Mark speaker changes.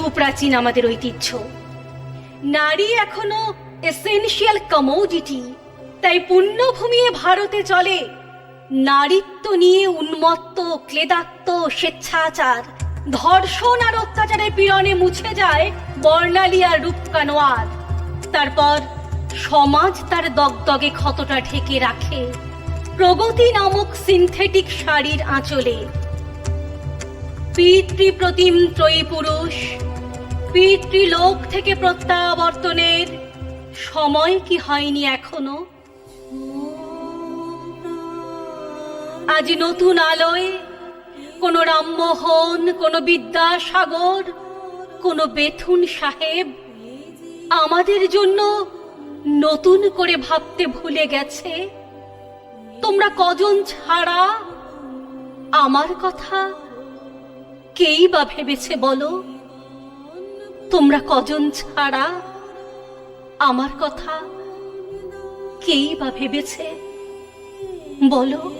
Speaker 1: সুপ্রাচীন আমাদের ঐতিহ্য। নারী এখনও এসেনশিয়াল কমোডিটি তাই পুণ্যভূমি ভারতে চলে নারীত্ব নিয়ে উন্মত্ত ক্লেদাত্ম স্বেচ্ছাচার, ধর্ষণ আর অত্যাচারের পীড়নে মুছে যায় বর্ণালী আর রূপকানোয়ার। তারপর সমাজ তার দগদগে ক্ষতটা ঢেকে রাখে। প্রগতি নামক সিনথেটিক শাড়ির আঁচলে। পিতৃপ্রতিম ত্রয়ী পুরুষ পিতৃলোক থেকে প্রত্যাবর্তনের। সময় কি হয়নি এখনও? আজ নতুন আলোয় কোন রামমোহন, কোন বিদ্যাসাগর, কোন বেথুন সাহেব আমাদের জন্য নতুন করে ভাবতে ভুলে গেছে? তোমরা কজন ছাড়া? আমার কথা কেই বা ভেবেছে বলো? তোমরা কজন ছাড়া? আমার কথা কেই বা ভেবেছে? বলো।